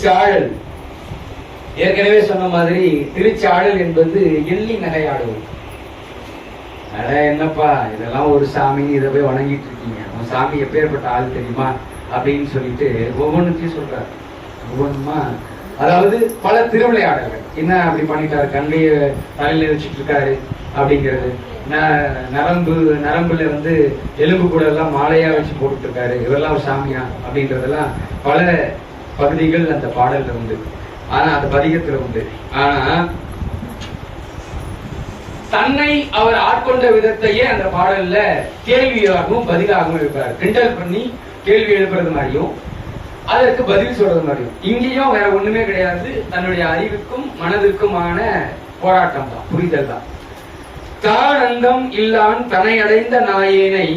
திருச்சாழல். ஏற்கனவே சொன்ன மாதிரி திருச்சாழல் என்பது எள்ளி நகையாடுவது. அட என்னப்பா இதெல்லாம் ஒரு சாமி இதை போய் வணங்கிட்டு இருக்கீங்க. உன் சாமி எப்பேற்பட்ட ஆள் தெரியுமா? அப்படின்னு சொல்லிட்டு ஒவ்வொன்றுத்தையும் சொல்றாரு. ஒவ்வொன்றுமா அதாவது பல திருவிளையாடல்கள். என்ன அப்படி பண்ணிட்டாரு? கங்கைய தலையில வச்சுட்டு இருக்காரு அப்படிங்கிறது. ந- நரம்பு நரம்புல வந்து எலும்பு கூட எல்லாம் மாலையா வச்சு போட்டுட்டு இருக்காரு. இவரெல்லாம் ஒரு சாமியா அப்படின்றதெல்லாம் பல பகுதிகள் அந்த பாடல்ல உண்டு. ஆனா அந்த பதிகத்துல உண்டு. ஆனா தன்னை அவர் ஆட்கொண்ட விதத்தையே அந்த பாடல்ல கேள்வியாகவும் பதிலாகவும் இருப்பார் கிண்டல் பண்ணி கேள்வி எழுப்புறது மாதிரியும் அதற்கு பதில் சொல்றது மாதிரியும். இங்கேயும் வேற ஒண்ணுமே கிடையாது. தன்னுடைய அறிவுக்கும் மனதிற்குமான போராட்டம் தான் புரிதல் தான். தானந்தம் இல்லான் தனை அடைந்த நாயேனை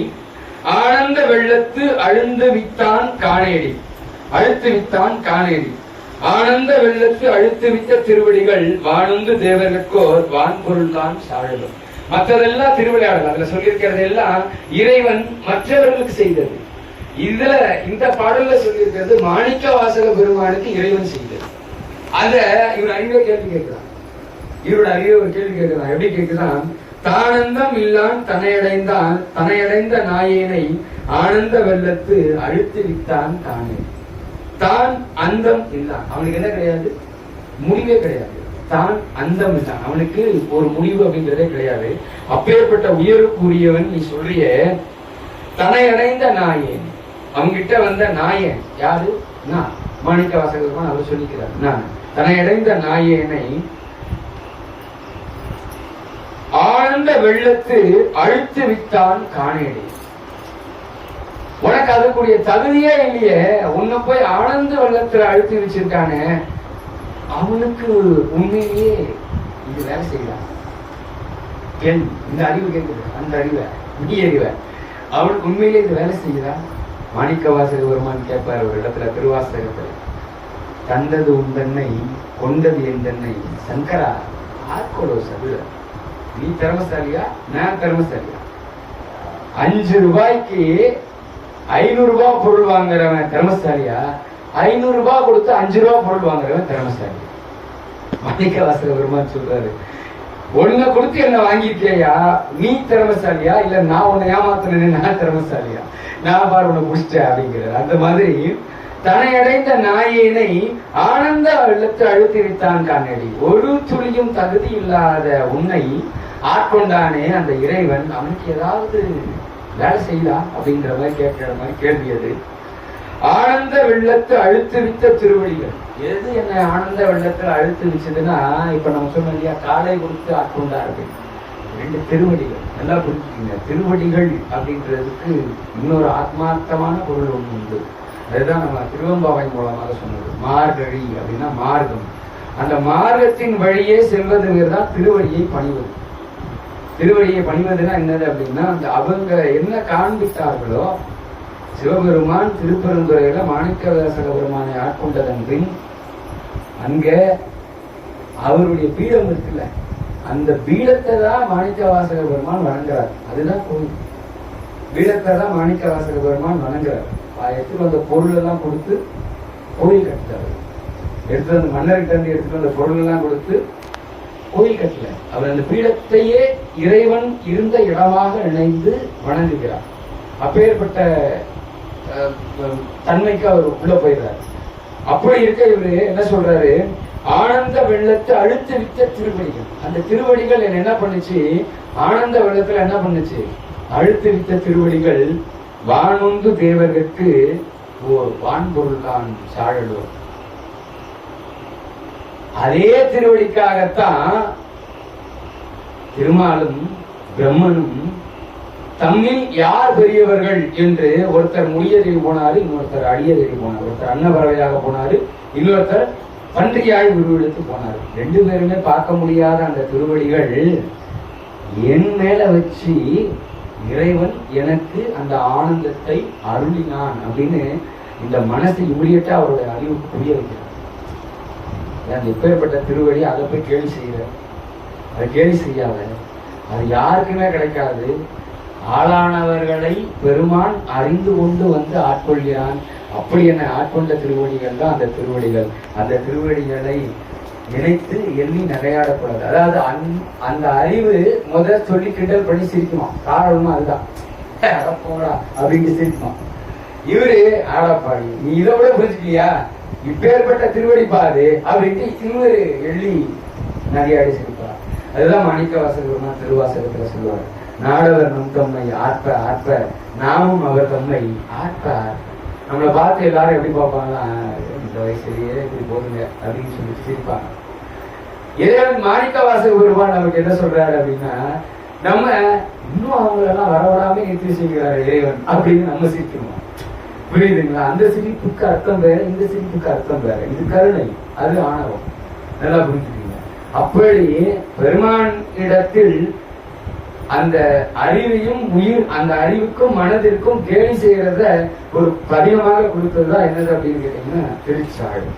ஆனந்த வெள்ளத்து அழுந்து வித்தான் காணேடி. அழுத்து வித்தான் காணேடி ஆனந்த வெள்ளத்து அழுத்து வித்த திருவடிகள் வானுந்து தேவர்களுக்கோர் வான்பொருள் தான் சாழலும். மற்றதெல்லாம் திருவிளையாடல் அதுல சொல்லியிருக்கிறது எல்லாம் இறைவன் மற்றவர்களுக்கு செய்தது. இதுல இந்த பாடல்ல சொல்லியிருக்கிறது மாணிக்க வாசக பெருமானுக்கு இறைவன் செய்தது. அத இவர் அறிவை கேள்வி கேட்கிறான் இவரோட அறிவை ஒரு கேள்வி கேட்கிறான் எப்படி கேட்கிறான் தானந்தம் இல்லான் தனையடைந்தான் தனையடைந்த நாயேனை ஆனந்த வெள்ளத்து அழுத்து வித்தான் தானே. தான் அந்தம் இல்லான். அவனுக்கு என்ன கிடையாது? முடிவே கிடையாது. தான் அந்தம் இல்லான். அவனுக்கு ஒரு முடிவு அப்படிங்கிறதே கிடையாது. அப்பேற்பட்ட உயருக்குரியவன் நீ சொல்றிய தனை அடைந்த நாயன் அவங்கிட்ட வந்த நாயன் யாரு? நான். மாணிக்க வாசகர் அவர் சொல்லிக்கிறார். நான். தன்னை அடைந்த நாயேனை ஆழ்ந்த வெள்ளத்து அழுத்து வித்தான் காணேடி. உனக்கு அதுக்குரிய தகுதியே இல்லையே. உன்னை போய் ஆனந்த வெள்ளத்துல அழுத்தி வச்சிருக்கானே. அவனுக்கு உண்மையிலேயே இது வேலை செய்யலாம் என் இந்த அறிவு கேட்குது. அந்த அறிவை நீ அறிவை. அவனுக்கு உண்மையிலேயே இது வேலை செய்யுதா மாணிக்க வாசக பெருமான் கேட்பார் ஒரு இடத்துல திருவாசகத்தில். தந்தது உந்தன்னை கொண்டது எந்தன்னை சங்கரா ஆட்கொடோ சதுர. நீ திறமசாலியா? நான் திறமசாலியா? அஞ்சு ரூபாய்க்கு ஐநூறு ரூபாய் பொருள் வாங்குறவன் திறமசாலியா? ஐநூறு ரூபாய் கொடுத்து அஞ்சு ரூபாய் பொருள் வாங்குறவன் திறமசாலி. மாணிக்க வாசக பெருமான் சொல்றாரு. ஒண்ணு கொடுத்து என்ன வாங்கிட்டியா நீ திறமசாலியா? இல்ல நான் உன்னை ஏமாத்தினேன்னு நான் திறமசாலியா? நான் பாரு உன்னை முடிச்சிட்டேன் அப்படிங்கிறது அந்த மாதிரி தனையடைந்த நாயினை ஆனந்த வெள்ளத்தை அழுத்தி வைத்தான் கண்ணடி. ஒரு துளியும் தகுதி இல்லாத உன்னை ஆட்கொண்டானே அந்த இறைவன். அவனுக்கு ஏதாவது வேலை செய்யலா அப்படிங்கிற மாதிரி கேட்கிற மாதிரி கேள்வி அது. ஆனந்த வெள்ளத்தை அழுத்து வித்த திருவடிகள். எது என்ன ஆனந்த வெள்ளத்துல அழுத்து வச்சதுன்னா இப்ப நம்ம சொன்னோம் இல்லையா காலை கொடுத்து ஆட்கொண்டார்கள். ரெண்டு திருவடிகள். நல்லா புரிஞ்சுக்கீங்க. திருவடிகள் அப்படின்றதுக்கு இன்னொரு ஆத்மார்த்தமான பொருள் ஒன்று உண்டு. அதுதான் நம்ம திருவம்பாவை மூலமாக சொன்னது. மார்கழி அப்படின்னா மார்க்கம். அந்த மார்க்கத்தின் வழியே செல்வது தான் திருவடியை பணிவது. திருவடியை பணிவதுன்னா என்னது அப்படின்னா அந்த அவங்க என்ன காண்பித்தார்களோ சிவபெருமான் திருப்பெருந்துறையில மாணிக்கவாசக பெருமானை ஆட்கொண்டதன் பின் அங்க அவருடைய பீடம் இருக்குல்ல அந்த பீடத்தை தான் மாணிக்கவாசக பெருமான் வணங்குறார். அதுதான் கோயில். பீடத்தை தான் மாணிக்கவாசக பெருமான் வணங்குறார். எடுத்துட்டு வந்த பொருள் எல்லாம் கொடுத்து கோயில் கட்டுறாரு எடுத்து வந்த மன்னர்கிட்ட இருந்து எடுத்துட்டு வந்த பொருள் எல்லாம் கொடுத்து கோயில் கட்டல அவர் அந்த பீடத்தையே இறைவன் இருந்த இடமாக நினைந்து வணங்குகிறார். அப்பேற்பட்ட அஹ், தன்மைக்கு அவர் உள்ள போயிடுறார். அப்படி இருக்க இவரு என்ன சொல்றாரு? ஆனந்த வெள்ளத்தை அழுத்து வித்த திருவடிகள். அந்த திருவடிகள் என்ன என்ன பண்ணுச்சு? ஆனந்த வெள்ளத்துல என்ன பண்ணுச்சு? அழுத்து வித்த திருவடிகள் வானுந்து தேவர்களுக்கு ஓர் வான்பொருள் தான் சாழலோர். அதே திருவடிக்காகத்தான் திருமாலும் பிரம்மனும் தம்மில் யார் பெரியவர்கள் என்று ஒருத்தர் முடியதேறி போனாரு இன்னொருத்தர் அடியதேறி போனார். ஒருத்தர் அன்னபறவையாக போனாரு இன்னொருத்தர் பன்றியாய் உருவெடுத்து போனார். ரெண்டு பேருமே பார்க்க முடியாத அந்த திருவடிகள் என் மேல வச்சு இறைவன் எனக்கு அந்த ஆனந்தத்தை அருளினான் அப்படின்னு இந்த மனசு இமிடியட்டா அவருடைய அறிவுக்கு புரிய வைக்கிறார் அந்த எப்பேற்பட்ட திருவடி அதை போய் கேள்வி செய்யற அதை கேள்வி செய்யாத. அது யாருக்குமே கிடைக்காது. ஆளானவர்களை பெருமான் அறிந்து கொண்டு வந்து ஆட்கொள்கிறான். அப்படி என்ன ஆட்கொண்ட திருவடிகள் தான் அந்த திருவடிகள். அந்த திருவடிகளை நினைத்து எண்ணி நகையாடக்கூடாது. அதாவது அந்- அந்த அறிவு முதல் சொல்லி கிண்டல் பண்ணி சிரிக்குமா? காரணமும் அதுதான். அட போடா அப்படின்னு சிரிக்குமா? இவரு ஆடாப்பாடி. நீ இதை விட புரிஞ்சுக்கியா இப்பேற்பட்ட திருவடி பாது அப்படின்ட்டு இன்னொரு எள்ளி நகையாடி சிரிப்பார் அதுதான் மாணிக்க வாசகர் திருவாசகத்துல சொல்லுவார். நாடவர் நம் தம்மை ஆற்ப ஆற்ப நாமும் அவர் தம்மை ஆற்ப நம்மளை பார்த்து எல்லாரும் எப்படி பார்ப்பாங்கன்னா இந்த வயசுலயே இப்படி போதுங்க அப்படின்னு சொல்லி சிரிப்பாங்க. இறைவன் மாணிக்க வாசக பெருமான் நமக்கு என்ன சொல்றாரு அப்படின்னா நம்ம இன்னும் அவங்களெல்லாம் வரவராமே நிறுத்தி செய்கிறார் இறைவன் அப்படின்னு நம்ம சிரிக்கணும் புரியுதுங்களா? அந்த சிரிப்புக்கு அர்த்தம் வேற இந்த சிரிப்புக்கு அர்த்தம் வேற. இது கருணை அது ஆணவம். நல்லா புரிஞ்சுக்கீங்க அப்படி பெருமான் இடத்தில் அந்த அறிவையும் உயிர் அந்த அறிவுக்கும் மனதிற்கும் கேலி செய்யறத ஒரு பதிவமாக கொடுத்ததுதான் என்னது அப்படின்னு கேட்டீங்கன்னா திருச்சாடு